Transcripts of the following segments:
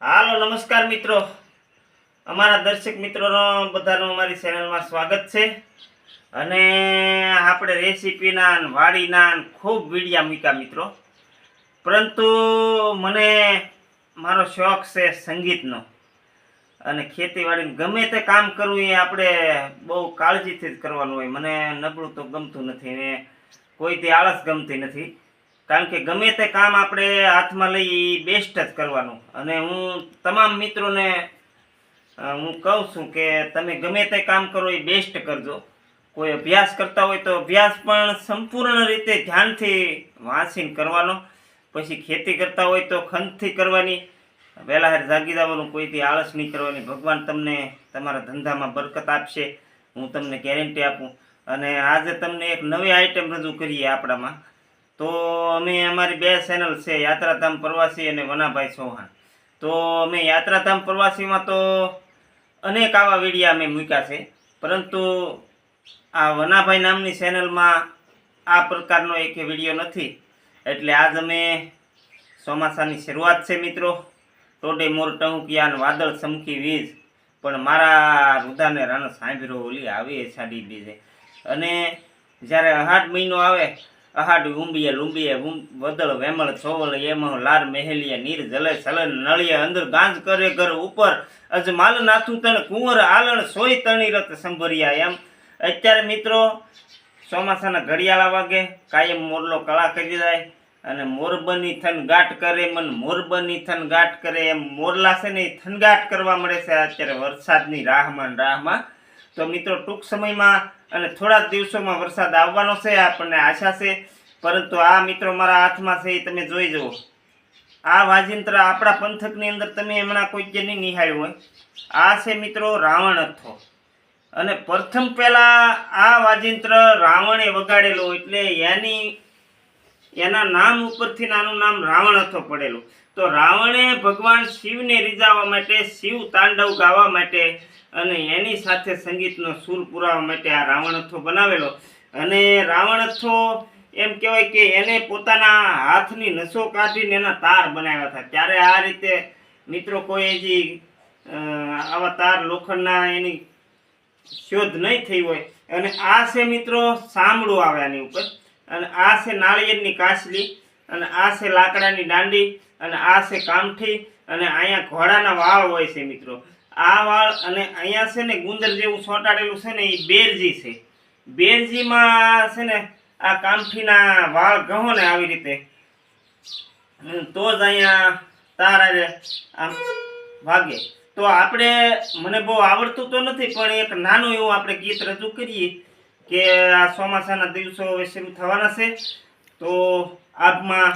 હાલો, નમસ્કાર મિત્રો. અમારા દર્શક મિત્રોનો બધાનું અમારી ચેનલમાં સ્વાગત છે. અને આપણે રેસીપીના વાડીના ખૂબ વિડીયા મૂક્યા મિત્રો. પરંતુ મને મારો શોખ છે સંગીતનો. અને ખેતીવાડીને ગમે તે કામ કરવું એ આપણે બહુ કાળજીથી જ કરવાનું હોય. મને નબળું તો ગમતું નથી ને કોઈથી આળસ ગમતી નથી. કારણ કે ગમે તે કામ આપણે હાથમાં લઈ બેસ્ટ જ કરવાનું. અને હું તમામ મિત્રોને હું કહું છું કે તમે ગમે તે કામ કરો એ બેસ્ટ કરજો. કોઈ અભ્યાસ કરતા હોય તો અભ્યાસ પણ સંપૂર્ણ રીતે ધ્યાનથી વાંચીને કરવાનો. પછી ખેતી કરતા હોય તો ખંતથી કરવાની. વહેલા હારે જાગી જવાનું, કોઈથી આળસ નહીં કરવાની. ભગવાન તમને તમારા ધંધામાં બરકત આપશે. હું તમને ગેરંટી આપું. અને આજે તમને એક નવી આઈટમ રજૂ કરીએ આપણામાં. તો અમે, અમારી બે ચેનલ છે, યાત્રાધામ પ્રવાસી અને વનાભાઈ ચૌહાણ. તો અમે યાત્રાધામ પ્રવાસીમાં તો અનેક આવા વિડીયા અમે મૂક્યા છે, પરંતુ આ વનાભાઈ નામની ચેનલમાં આ પ્રકારનો એક વીડિયો નથી. એટલે આજ અમે ચોમાસાની શરૂઆત છે મિત્રો. ટોડે મોર અને વાદળ ચમકી વીજ, પણ મારા રુદાને રણ સાંભળો ઓલી આવી સાડી બીજે. અને જ્યારે અહાડ મહિનો આવે અહાડ ઉંબીએ લુંબીએ વદળ, વેમળ છોવલ એમહ લાર મહેલીએ નીર, જલે, સલન નળીએ અંદર ગાંજ, કરે, ઘર, ઉપર અજ માલ નાથું તણ, કુંવર, આલણ, સોય, તણી રત સંભર્યા, એમ. અત્યારે મિત્રો, ચોમાસાના ઘડિયાળા વાગે, કાયમ મોરલો કળા કરી જાય અને મોરબની થનગાટ કરે, મન મોરબની થનગાટ કરે, એમ મોરલા છે ને થનગાટ કરવા મળે છે, અત્યારે વરસાદની રાહમાં રાહમાં. તો મિત્રો, ટૂંક સમયમાં અને થોડા જ દિવસોમાં વરસાદ આવવાનો છે, આપણને આશા છે. પરંતુ આ મિત્રો મારા હાથમાં છે, એ તમે જોઈ જુઓ. આ વાજિંત્ર આપણા પંથકની અંદર તમે હમણાં કોઈ જે નહીં નિહાળ્યું હોય. આ છે મિત્રો રાવણ અથો અને પ્રથમ પહેલાં આ વાજિંત્ર રાવણે વગાડેલો એટલે એની, એના નામ ઉપરથી નાનું નામ રાવણ હતો પડેલું. તો રાવણે ભગવાન શિવને રીઝાવવા માટે, શિવ તાંડવ ગાવા માટે અને એની સાથે સંગીતનો સૂર પુરાવા માટે આ રાવણથો બનાવેલો. અને રાવણથો એમ કહેવાય કે એને પોતાના હાથની નસો કાઢીને એના તાર બનાવ્યા હતા. ત્યારે આ રીતે મિત્રો કોઈ હજી આવા તાર લોખંડના એની શોધ નહીં થઈ હોય. અને આ છે મિત્રો સાંભળું આવે આની ઉપર. અને આ છે નાળિયેરની કાસલી અને આ છે લાકડાની દાંડી. અને આ છે કામઠી. અને અહીંયા ઘોડાના વાળ હોય છે મિત્રો. આ વાળ અને અહીંયા છે ને ગુંદર જેવું ચોંટાડેલું છે ને એ બેરજી છે. બેરજીમાં છે ને આ કામઠીના વાળ ગહો ને આવી રીતે. તો જ અહીંયા તાર આમ વાગે. તો આપણે, મને બહુ આવડતું તો નથી, પણ એક નાનું એવું આપણે ગીત રજૂ કરીએ કે આ ચોમાસાના દિવસો શરૂ થવાના છે. તો આગમાં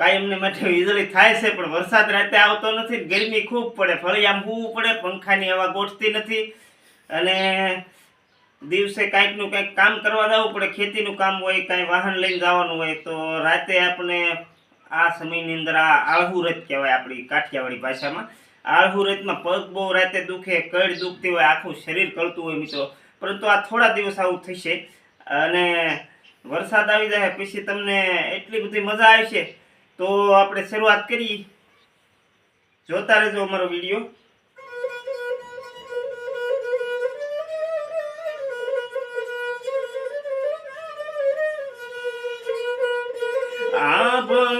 કાયમને માટે વીજળી થાય છે, પણ વરસાદ રાતે આવતો નથી ગરમી ખૂબ પડે. ફળિયામાં હોવું પડે, પંખાની હવા ગોઠતી નથી. અને દિવસે કાંઈકનું કાંઈક કામ કરવા જવું પડે, ખેતીનું કામ હોય, કાંઈ વાહન લઈને જવાનું હોય, તો રાતે આપણે આ સમયની અંદર આ આળહુરત કહેવાય આપણી કાઠિયાવાડી ભાષામાં. આળહુરતમાં પગ બહુ રાતે દુખે, કડ દુખતી હોય, આખું શરીર કળતું હોય મિત્રો. પરંતુ આ થોડા દિવસ આવું થશે અને વરસાદ આવી જાય, પછી તમને એટલી બધી મજા આવશે તો આપણે શરૂઆત કરીએ. જોતા રહેજો અમારો વીડિયો. આભમાં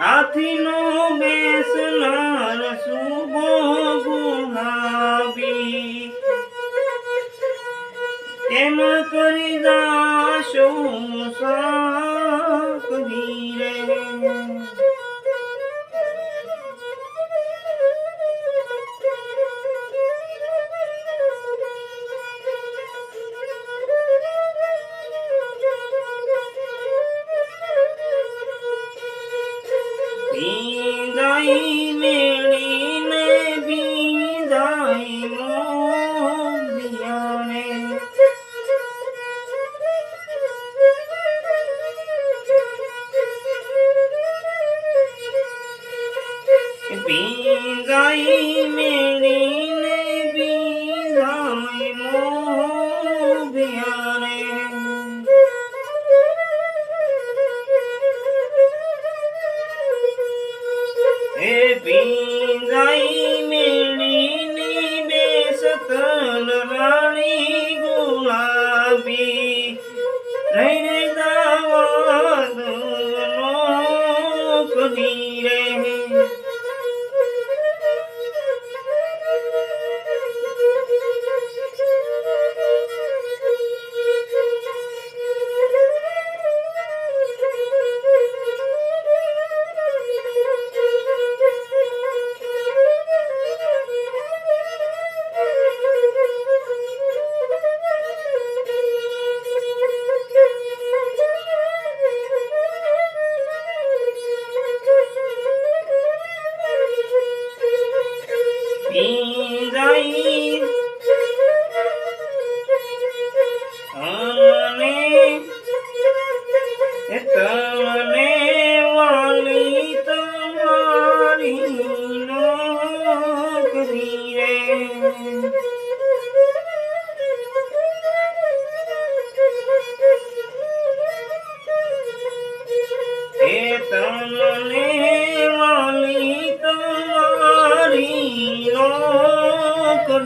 હાથીનો બેસનાર શુભો ગુલાબી હે me.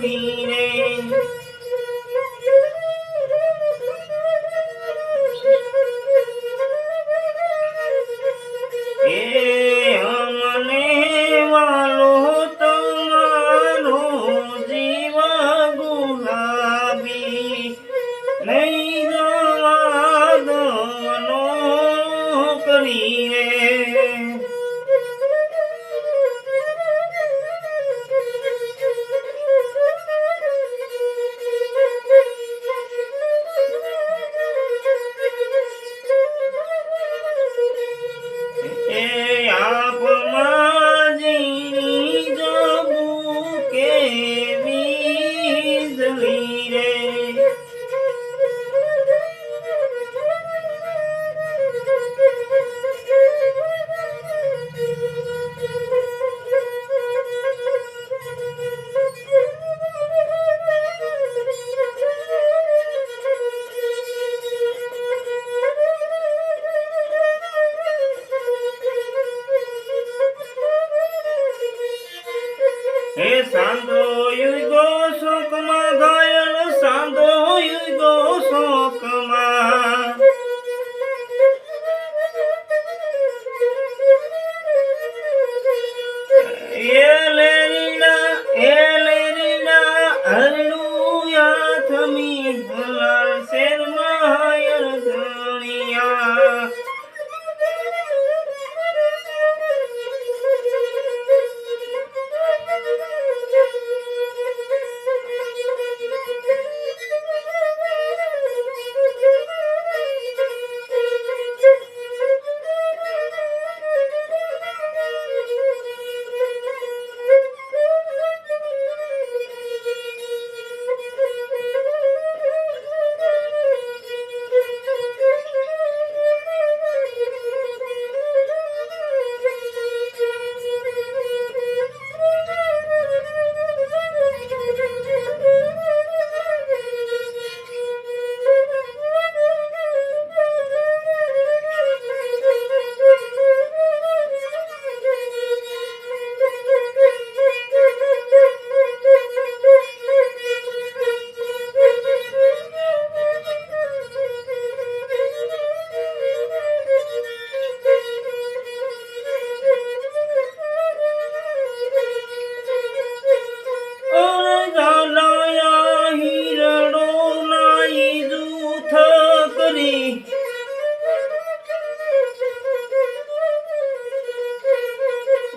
నీనే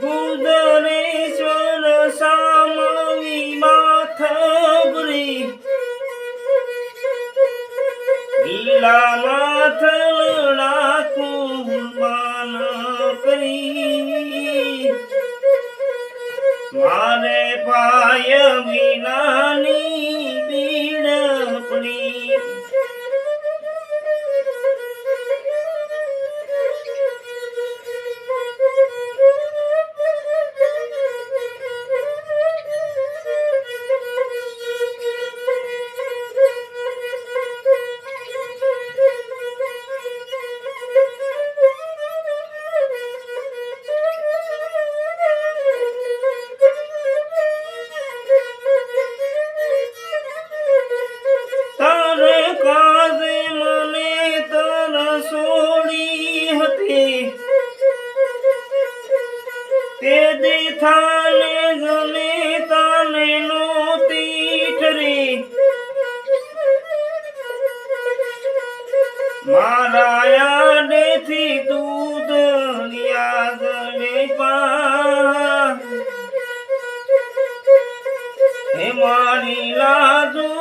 ભુવનેશ્વર સામની માથબરી લીલા માથલડા કુરબાન કરી. મારા યાદેથી દૂધ હે મારી લાજુ